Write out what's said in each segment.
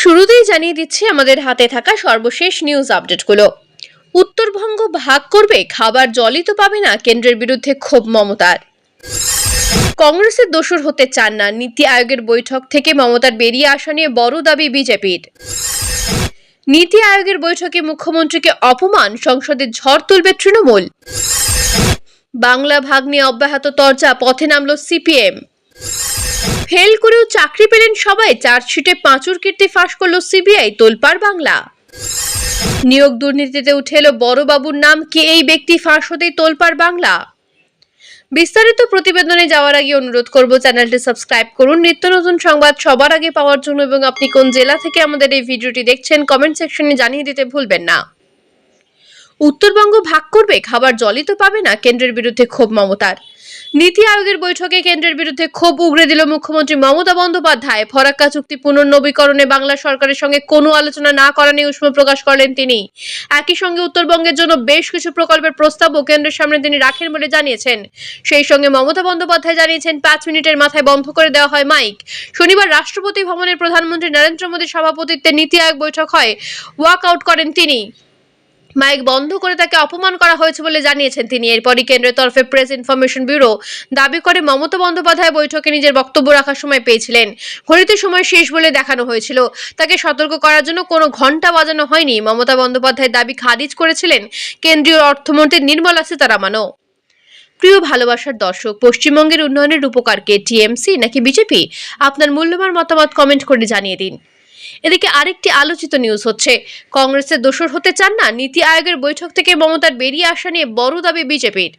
শুরুতেই জানিয়ে দিচ্ছি আমাদের হাতে থাকা সর্বশেষ নিউজ আপডেটগুলো উত্তরবঙ্গ ভাগ করবে, খাবার জলই তো পাবে না, কেন্দ্রের বিরুদ্ধে ক্ষোভ মমতার। কংগ্রেসের দোসর হতে চান না, নীতি আয়োগের বৈঠক থেকে মমতার বেরিয়ে আসা নিয়ে বড় দাবি বিজেপির। নীতি আয়োগের বৈঠকে মুখ্যমন্ত্রীকে অপমান, সংসদে ঝড় তুলবে তৃণমূল। বাংলা ভাগ নিয়ে অব্যাহত তরজা, পথে নামল সিপিএম। ফেল করেও চাকরি পেলেন সবাই। চার্জশিটে পাঁচুর কীর্তি ফাঁস করল সিবিআই, তোলপাড় বাংলা। নিয়োগ দুর্নীতিতে উঠে এলো বড়বাবুর নাম, কে এই ব্যক্তি ফাঁস হতেই তোলপাড় বাংলা? বিস্তারিত প্রতিবেদনে যাওয়ার আগে অনুরোধ করব, চ্যানেলটি সাবস্ক্রাইব করুন। নিত্য নতুন সংবাদ সবার আগে পাওয়ার জন্য এবং আপনি কোন জেলা থেকে আমাদের এই ভিডিওটি দেখছেন কমেন্ট সেকশনে জানিয়ে দিতে ভুলবেন না। উত্তরবঙ্গ ভাগ করবে, খাবার জলই তো পাবে না, কেন্দ্রের বিরুদ্ধে ক্ষোভ মমতার। নীতি আয়োগের বৈঠকে কেন্দ্রের বিরুদ্ধে ক্ষোভ উগরে দিল মুখ্যমন্ত্রী মমতা বন্দ্যোপাধ্যায়। ফরাক্কা চুক্তি পুনর্নবীকরণে বাংলা সরকারের সঙ্গে কোনো আলোচনা না করা নিয়ে উষ্ম প্রকাশ করলেন তিনি। একই সঙ্গে উত্তরবঙ্গের জন্য বেশ কিছু প্রকল্পের প্রস্তাবও কেন্দ্রের সামনে তিনি রাখেন বলে জানিয়েছেন। সেই সঙ্গে মমতা বন্দ্যোপাধ্যায় জানিয়েছেন, পাঁচ মিনিটের মাথায় বন্ধ করে দেওয়া হয় মাইক। শনিবার রাষ্ট্রপতি ভবনের প্রধানমন্ত্রী নরেন্দ্র মোদীর সভাপতিত্বে নীতি আয়োগ বৈঠক হয়। ওয়াক আউট করেন তিনি। মাইক বন্ধ করে তাকে অপমান করা হয়েছে বলে জানিয়েছেন তিনি। এরপরই কেন্দ্রের তরফে প্রেস ইনফরমেশন ব্যুরো দাবি করে মমতা বন্দ্যোপাধ্যায় বৈঠকে নিজের বক্তব্য রাখার সময় পেয়েছিলেন। ঘড়িতে সময় শেষ বলে দেখানো হয়েছিল। তাকে সতর্ক করার জন্য কোনো ঘণ্টা বাজানো হয়নি। মমতা বন্দ্যোপাধ্যায় দাবি খারিজ করেছিলেন কেন্দ্রীয় অর্থমন্ত্রী নির্মলা সীতারামনও। প্রিয় ভালোবাসার দর্শক, পশ্চিমবঙ্গের উন্নয়নের রূপকারকে টিএমসি নাকি বিজেপি? আপনার মূল্যবান মতামত কমেন্ট করে জানিয়ে দিন। এদিকে আরেকটি আলোচিত নিউজ হচ্ছে। কংগ্রেসের দোসর হতে চান না, নীতি আয়োগের বৈঠক থেকে মমতার বেরিয়ে আসা নিয়ে বড় দাবি বিজেপির।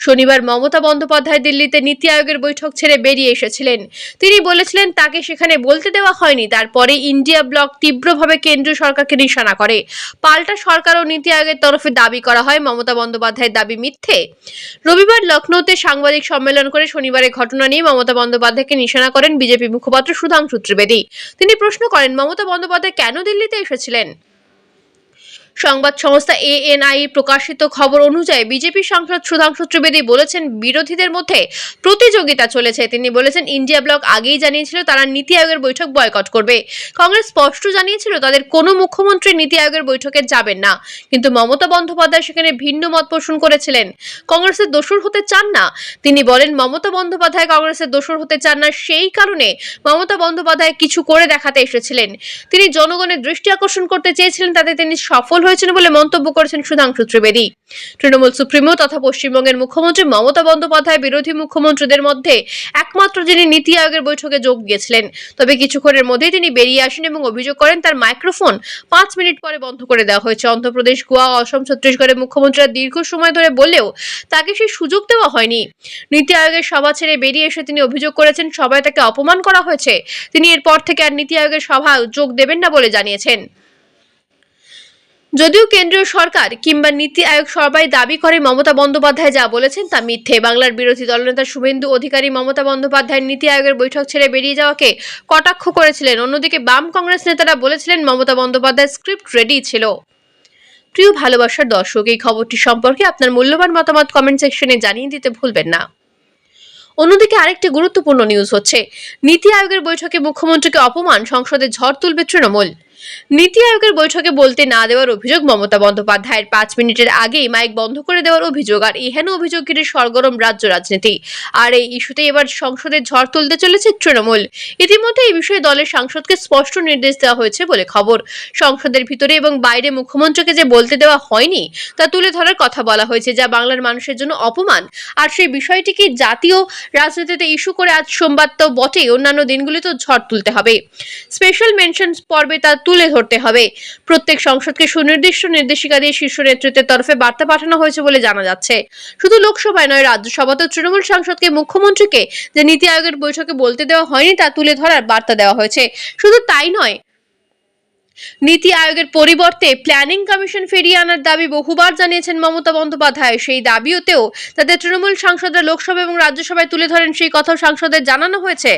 শনিবার মমতা বন্দ্যোপাধ্যায় দিল্লিতে নীতি আয়োগের বৈঠক ছেড়ে বেরিয়ে এসেছিলেন। তিনি বলেছিলেন, তাকে সেখানে বলতে দেওয়া হয়নি। তারপরে ইন্ডিয়া ব্লক তীব্রভাবে কেন্দ্রীয় সরকারকে নিশানা করে। পাল্টা সরকার ও নীতি আয়োগের তরফে দাবি করা হয় মমতা বন্দ্যোপাধ্যায়ের দাবি মিথ্যে। রবিবার লখনৌতে সাংবাদিক সম্মেলন করে শনিবারের ঘটনা নিয়ে মমতা বন্দ্যোপাধ্যায়কে নিশানা করেন বিজেপি মুখপাত্র সুধাংশু ত্রিবেদী। তিনি প্রশ্ন করেন, মমতা বন্দ্যোপাধ্যায় কেন দিল্লিতে এসেছিলেন? সংবাদ সংস্থা এএনআই প্রকাশিত খবর অনুযায়ী বিজেপি সাংসদ সুধাংশু ত্রিবেদী বলেছেন, বিরোধীদের মধ্যে প্রতিযোগিতা চলেছে। তিনি বলেছেন, ইন্ডিয়া ব্লক আগেই জানিয়েছিল তারা নীতি আয়োগের বৈঠক বয়কট করবে। কংগ্রেস স্পষ্ট জানিয়েছিল তাদের কোনো মুখ্যমন্ত্রী নীতি আয়োগের বৈঠকে যাবেন না। কিন্তু মমতা বন্দ্যোপাধ্যায় সেখানে ভিন্ন মত পোষণ করেছিলেন। কংগ্রেসের দোসর হতে চান না? তিনি বলেন, মমতা বন্দ্যোপাধ্যায় কংগ্রেসের দোসর হতে চান না, সেই কারণে মমতা বন্দ্যোপাধ্যায় কিছু করে দেখাতে এসেছিলেন। তিনি জনগণের দৃষ্টি আকর্ষণ করতে চেয়েছিলেন, তাতে তিনি সফল হয়েছেন বলে মন্তব্য করেছেন সুধাংশু ত্রিবেদী। তৃণমূল সুপ্রিমো তথা পশ্চিমবঙ্গের মুখ্যমন্ত্রী মমতা বন্দ্যোপাধ্যায় বিরোধী মুখ্যমন্ত্রীদের মধ্যে একমাত্র যিনি নীতি আয়োগের বৈঠকে যোগ দিয়েছিলেন। তবে কিছুক্ষণের মধ্যেই তিনি বেরিয়ে আসেন এবং অভিযোগ করেন তার মাইক্রোফোন পাঁচ মিনিট পরে বন্ধ করে দেওয়া হয়েছে। অন্ধ্রপ্রদেশ, গোয়া অসম, ছত্তিশগড়ের মুখ্যমন্ত্রীরা দীর্ঘ সময় ধরে বললেও তাকে সেই সুযোগ দেওয়া হয়নি। নীতি আয়োগের সভা ছেড়ে বেরিয়ে এসে তিনি অভিযোগ করেছেন, সবাই তাকে অপমান করা হয়েছে। তিনি এরপর থেকে আর নীতি আয়োগের সভা যোগ দেবেন না বলে জানিয়েছেন। যদিও কেন্দ্রীয় সরকার কিংবা নীতি আয়োগ সবাই দাবি করে মমতা বন্দ্যোপাধ্যায় যা বলেছেন তা মিথ্যে। বাংলার বিরোধী দলনেতা শুভেন্দু অধিকারী মমতা বন্দ্যোপাধ্যায়ের নীতি আয়োগের বৈঠক ছেড়ে বেরিয়ে যাওয়াকে কটাক্ষ করেছিলেন। অন্যদিকে বাম কংগ্রেস নেতারা বলেছিলেন মমতা বন্দ্যোপাধ্যায়ের স্ক্রিপ্ট রেডি ছিল। প্রিয় ভালোবাসার দর্শক, এই খবরটি সম্পর্কে আপনার মূল্যবান মতামত কমেন্ট সেকশনে জানিয়ে দিতে ভুলবেন না। অন্যদিকে আরেকটি গুরুত্বপূর্ণ নিউজ হচ্ছে। নীতি আয়োগের বৈঠকে মুখ্যমন্ত্রীকে অপমান, সংসদে ঝড় তুলবে তৃণমূল। নীতি আয়োগের বৈঠকে বলতে না দেওয়ার অভিযোগ মমতা বন্দ্যোপাধ্যায়ের। পাঁচ মিনিটের আগেই মাইক বন্ধ করে দেওয়ার অভিযোগ, আর এহেন অভিযোগ ঘিরে সরগরম রাজ্য রাজনীতি। আর এই ইস্যুতে এবার সংসদে ঝড় তুলতে চলেছে তৃণমূল। ইতিমধ্যে এই বিষয়ে দলের সাংসদকে স্পষ্ট নির্দেশ দেওয়া হয়েছে বলে খবর। সংসদের ভিতরে এবং বাইরে মুখ্যমন্ত্রীকে যে বলতে দেওয়া হয়নি, তা তুলে ধরার কথা বলা হয়েছে, যা বাংলার মানুষের জন্য অপমান। আর সেই বিষয়টিকে জাতীয় রাজনীতিতে ইস্যু করে আজ সোমবার তো বটেই, অন্যান্য দিনগুলিতেও ঝড় তুলতে হবে। স্পেশাল মেনশন পর্বে তা তুলে ধরতে হবে। প্রত্যেক সংসদকে সুনির্দিষ্ট নির্দেশিকা দিয়ে শীর্ষ নেতৃত্বের তরফে বার্তা পাঠানো হয়েছে বলে জানা যাচ্ছে। শুধু লোকসভায় নয়, রাজ্যসভাতেও তৃণমূল সাংসদকে, মুখ্যমন্ত্রীকে যে নীতি আয়োগের বৈঠকে বলতে দেওয়া হয়নি, তা তুলে ধরার বার্তা দেওয়া হয়েছে। শুধু তাই নয়, নীতি আয়োগের পরিবর্তে প্ল্যানিং কমিশন ফিরিয়ে আনার দাবি বহুবার জানিয়েছেন মমতা বন্দ্যোপাধ্যায়। সেই দাবিওতেও তাদের তৃণমূল সাংসদরা লোকসভা এবং রাজ্যসভায় তুলে ধরেন সেই কথাও সাংসদের জানানো হয়েছে।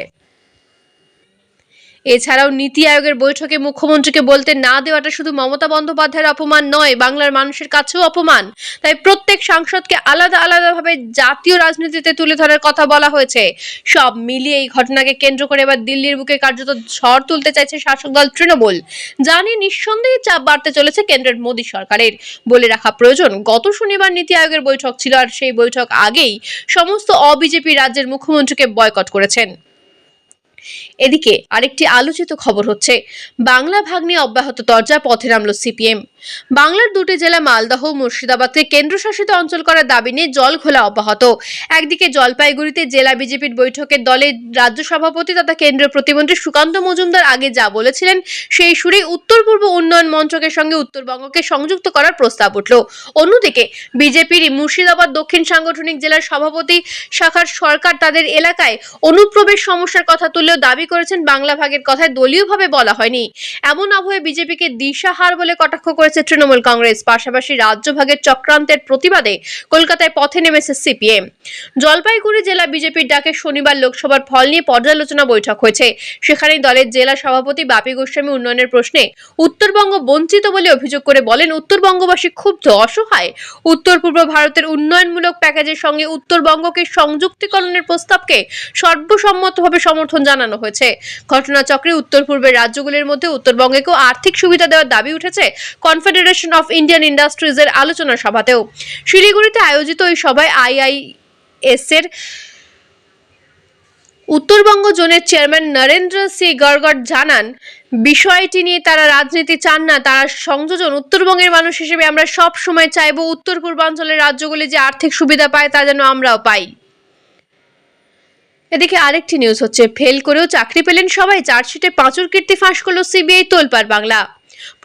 এছাড়াও নীতি আয়োগের বৈঠকে মুখ্যমন্ত্রীকে বলতে না দেওয়াটা শুধু মমতা বন্দ্যোপাধ্যায়ের অপমান নয়, বাংলার মানুষের কাছেও অপমান। তাই প্রত্যেক সাংসদকে আলাদা আলাদাভাবে জাতীয় রাজনীতিতে তুলে ধরার কথা বলা হয়েছে। সব মিলিয়ে এই ঘটনাকে কেন্দ্র করে এবার দিল্লির বুকে কার্যত ঝড় তুলতে চাইছে শাসক দল তৃণমূল। জানিয়ে নিঃসন্দেহে চাপ বাড়তে চলেছে কেন্দ্রের মোদী সরকারের। বলে রাখা প্রয়োজন, গত শনিবার নীতি আয়োগের বৈঠক ছিল আর সেই বৈঠক আগেই সমস্ত অবিজেপি রাজ্যের মুখ্যমন্ত্রীকে বয়কট করেছেন। এদিকে আরেকটি আলোচিত খবর হচ্ছে বাংলা ভাগ নিয়ে অব্যাহত দরজা পথে নামল সিপিএম। বাংলার দুটি জেলা মালদহ মুর্শিদাবাদকে কেন্দ্রশাসিত অঞ্চল করার দাবি নিয়ে জল খোলা অব্যাহত। একদিকে জলপাইগুড়িতে জেলা বিজেপির বৈঠকের দলের রাজ্য সভাপতি তথা কেন্দ্রীয় প্রতিমন্ত্রী সুকান্ত মজুমদার আগে যা বলেছিলেন, সেই সুরে উত্তর পূর্ব উন্নয়ন মন্ত্রকের সঙ্গে উত্তরবঙ্গকে সংযুক্ত করার প্রস্তাব উঠল। অন্যদিকে বিজেপির মুর্শিদাবাদ দক্ষিণ সাংগঠনিক জেলার সভাপতি শাখার সরকার তাদের এলাকায় অনুপ্রবেশ সমস্যার কথা তুললেও দাবি করেছেন, বাংলা ভাগের কথায় দলীয়ভাবে বলা হয়নি। এমন আবহে বিজেপিকে দিশাহার বলে কটাক্ষ করেছে তৃণমূল কংগ্রেস, পাশাপাশি রাজ্য ভাগের চক্রান্তের প্রতিবাদে কলকাতায় পথে নেমেছে সিপিএম। জলপাইগুড়ি জেলা বিজেপির ডাকে শনিবার লোকসভার ফল নিয়ে পর্যালোচনা বৈঠক হয়েছে। সেখানে দলের জেলা সভাপতি বাপি গোস্বামী উন্নয়নের প্রশ্নে, উত্তরবঙ্গ বঞ্চিত বলে অভিযোগ করে বলেন, উত্তরবঙ্গবাসী ক্ষুব্ধ, অসহায়। উত্তর পূর্ব ভারতের উন্নয়নমূলক প্যাকেজের সঙ্গে উত্তরবঙ্গকে সংযুক্তিকরণের প্রস্তাবকে সর্বসম্মতভাবে সমর্থন জানানো হয়েছে। ঘটনাচক্রে উত্তর পূর্বের রাজ্যগুলির মধ্যে উত্তরবঙ্গেকেও আর্থিক সুবিধা দেওয়ার দাবি উঠেছে। কনফেডারেশন অফ ইন্ডিয়ান ইন্ডাস্ট্রিজের আলোচনা সভাতেও। শিলিগুড়িতে আয়োজিত এই সভায় আইআইএস এর উত্তরবঙ্গ জোনের চেয়ারম্যান নরেন্দ্র সি গড়গড় জানান, বিষয়টি নিয়ে তারা রাজনীতি চান না, তারা সংযোজন উত্তরবঙ্গের মানুষ হিসেবে আমরা সব সময় চাইব উত্তর পূর্বাঞ্চলের রাজ্যগুলি যে আর্থিক সুবিধা পায় তা যেন আমরাও পাই। এদিকে আরেকটি নিউজ হচ্ছে ফেল করেও চাকরি পেলেন সবাই, চার্জশিটে পাঁচুর কীর্তি ফাঁস করল সিবিআই তোলপার বাংলা।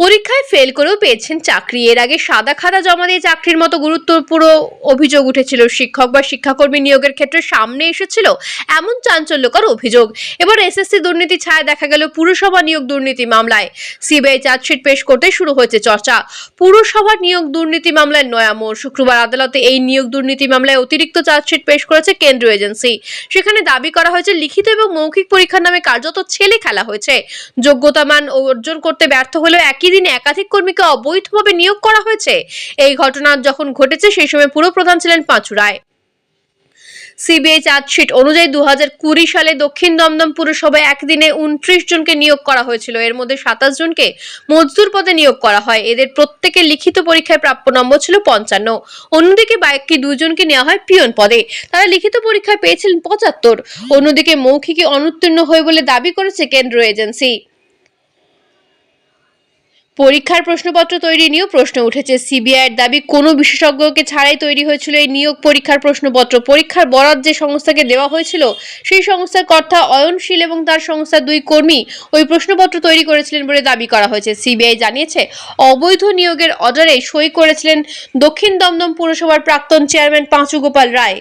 পরীক্ষায় ফেল করেও পেয়েছেন চাকরি। এর আগে সাদা খাতা জমা দিয়ে চাকরির মতো গুরুত্বপূর্ণ অভিযোগ উঠেছিল। শিক্ষক বা শিক্ষাকর্মী নিয়োগের ক্ষেত্রে সামনে এসেছিল এমন চাঞ্চল্যকর অভিযোগ। এবার এসএসসি দুর্নীতি ছায়া দেখা গেল পুরসভা নিয়োগ দুর্নীতি মামলায়। সিবিআই চার্জশিট পেশ করতে শুরু হয়েছে চর্চা। পুরসভা নিয়োগ দুর্নীতি মামলায় নয়া মোড়। শুক্রবার আদালতে এই নিয়োগ দুর্নীতি মামলায় অতিরিক্ত চার্জশিট পেশ করেছে কেন্দ্রীয় এজেন্সি। সেখানে দাবি করা হয়েছে, লিখিত এবং মৌখিক পরীক্ষার নামে কার্যত ছেলে খেলা হয়েছে। যোগ্যতা মান অর্জন করতে ব্যর্থ হলেও একই দিনে একাধিক কর্মীকে অবৈধভাবে নিয়োগ করা হয়েছে। এই ঘটনা যখন ঘটেছে, সেই সময় পুরো প্রধান ছিলেন পাঁচু রায়। সিবিআই চার্জশিট অনুযায়ী দু কুড়ি সালে দক্ষিণ দমদম পুরসভায় একদিনে উনত্রিশ জনকে নিয়োগ করা হয়েছিল। এর মধ্যে সাতাশ জনকে মজদুর পদে নিয়োগ করা হয়। এদের প্রত্যেকের লিখিত পরীক্ষায় প্রাপ্য নম্বর ছিল পঞ্চান্ন। অন্যদিকে বাকি দুজনকে নেওয়া হয় পিয়ন পদে। তারা লিখিত পরীক্ষায় পেয়েছিলেন পঁচাত্তর। অন্যদিকে মৌখিকে অনুত্তীর্ণ হয়ে বলে দাবি করেছে কেন্দ্র এজেন্সি। পরীক্ষার প্রশ্নপত্র তৈরি নিয়েও প্রশ্ন উঠেছে। সিবিআইয়ের দাবি, কোনো বিশেষজ্ঞকে ছাড়াই তৈরি হয়েছিল এই নিয়োগ পরীক্ষার প্রশ্নপত্র। পরীক্ষার বরাদ যে সংস্থাকে দেওয়া হয়েছিল, সেই সংস্থার কর্তা অয়নশীল এবং তার সংস্থার দুই কর্মী ওই প্রশ্নপত্র তৈরি করেছিলেন বলে দাবি করা হয়েছে। সিবিআই জানিয়েছে, অবৈধ নিয়োগের অর্ডারে সই করেছিলেন দক্ষিণ দমদম পুরসভার প্রাক্তন চেয়ারম্যান পাঁচু গোপাল রায়।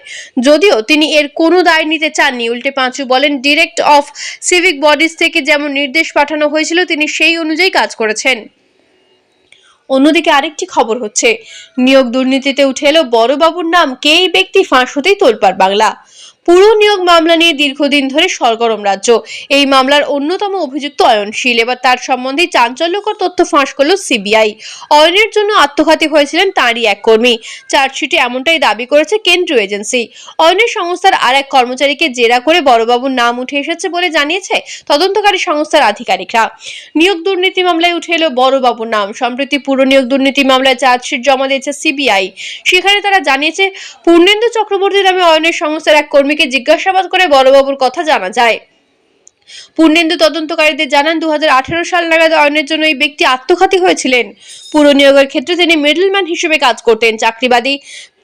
যদিও তিনি এর কোনো দায় নিতে চাননি, উল্টে পাঁচু বলেন, ডিরেক্ট অফ সিভিক বডিজ থেকে যেমন নির্দেশ পাঠানো হয়েছিল, তিনি সেই অনুযায়ী কাজ করেছেন। অন্যদিকে আরেকটি খবর হচ্ছে, নিয়োগ দুর্নীতিতে উঠে এলো বড়বাবুর নাম, কে এই ব্যক্তি ফাঁস হতেই তোলপাড় বাংলা। পুরো নিয়োগ মামলা নিয়ে দীর্ঘদিন ধরে সরগরম রাজ্য। এই মামলার অন্যতম অভিযুক্ত অয়নশীল। এবার তার সম্বন্ধে চাঞ্চল্যকর তথ্য ফাঁস করল সিবিআই। অয়নের জন্য আত্মঘাতী হয়েছিলেন তাঁরই এক কর্মী। চার্জশিটে এমনটাই দাবি করেছে কেন্দ্রীয় এজেন্সি। অয়নের সংস্থার আর এক কর্মচারীকে জেরা করে বড়বাবুর নাম উঠে এসেছে বলে জানিয়েছে তদন্তকারী সংস্থার আধিকারিকরা। নিয়োগ দুর্নীতি মামলায় উঠে এলো বড়বাবুর নাম। সম্প্রতি পুরো নিয়োগ দুর্নীতি মামলায় চার্জশিট জমা দিয়েছে সিবিআই। সেখানে তারা জানিয়েছে, পূর্ণেন্দু চক্রবর্তী নামে অয়নের সংস্থার এক কর্মীকে জিজ্ঞাসাবাদ করে বড়বাবুর কথা জানা যায়। পূর্ণেন্দু তদন্তকারীদের জানান দু হাজার আঠেরো সাল নাগাদ অয়নের জন্য এই ব্যক্তি আত্মঘাতী হয়েছিলেন। পুরো নিয়োগের ক্ষেত্রে তিনি মিডলম্যান হিসেবে কাজ করতেন। চাকরিবাদী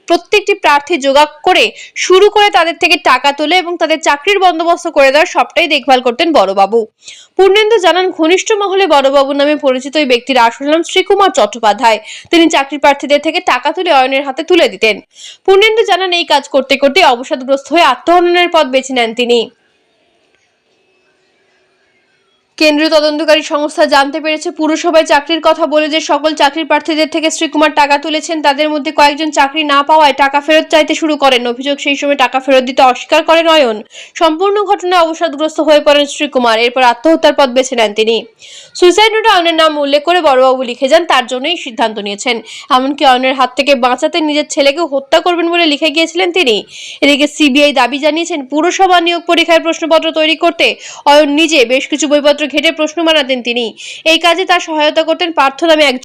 প্রত্যেকটি প্রার্থী যোগা করে শুরু করে তাদের থেকে টাকা তোলে এবং তাদের চাকরির বন্দোবস্ত করে দেওয়ার সবটাই দেখভাল করতেন বড়বাবু। পূর্ণেন্দু জানান, ঘনিষ্ঠ মহলে বড়বাবু নামে পরিচিত ওই ব্যক্তির আসল নাম শ্রীকুমার চট্টোপাধ্যায়। তিনি চাকরি প্রার্থীদের থেকে টাকা তুলে অয়নের হাতে তুলে দিতেন। পূর্ণেন্দু জানান, এই কাজ করতে করতে অবসাদগ্রস্ত হয়ে আত্মহননের পথ বেছে নেন তিনি। কেন্দ্রীয় তদন্তকারী সংস্থা জানতে পেরেছে, পুরসভায় চাকরির কথা বলে যে সকল চাকরির প্রার্থীদের থেকে শ্রীকুমার টাকা তুলেছেন, তাদের মধ্যে কয়েকজন চাকরি না পাওয়ায় টাকা ফেরত চাইতে শুরু করেন। অভিযোগ সেই সময় টাকা ফেরত দিতে অস্বীকার করেন অয়ন। সম্পূর্ণ ঘটনায় অবসাদগ্রস্ত হয়ে পড়েন শ্রীকুমার, এরপর আত্মহত্যার পথ বেছে নেন তিনি। সুইসাইড নোটে অয়নের নাম উল্লেখ করে বড়বাবু লিখে যান, তার জন্যই সিদ্ধান্ত নিয়েছেন। এমনকি অয়নের হাত থেকে বাঁচাতে নিজের ছেলেকেও হত্যা করবেন বলে লিখে গিয়েছিলেন তিনি। এদিকে সিবিআই দাবি জানিয়েছেন, পুরসভা নিয়োগ পরীক্ষার প্রশ্নপত্র তৈরি করতে অয়ন নিজে বেশ কিছু বইপত্র ঘেটে প্রশ্ন বানাতেন তিনি। এই কাজে তার সহায়তা করতেন পার্থ নামে এক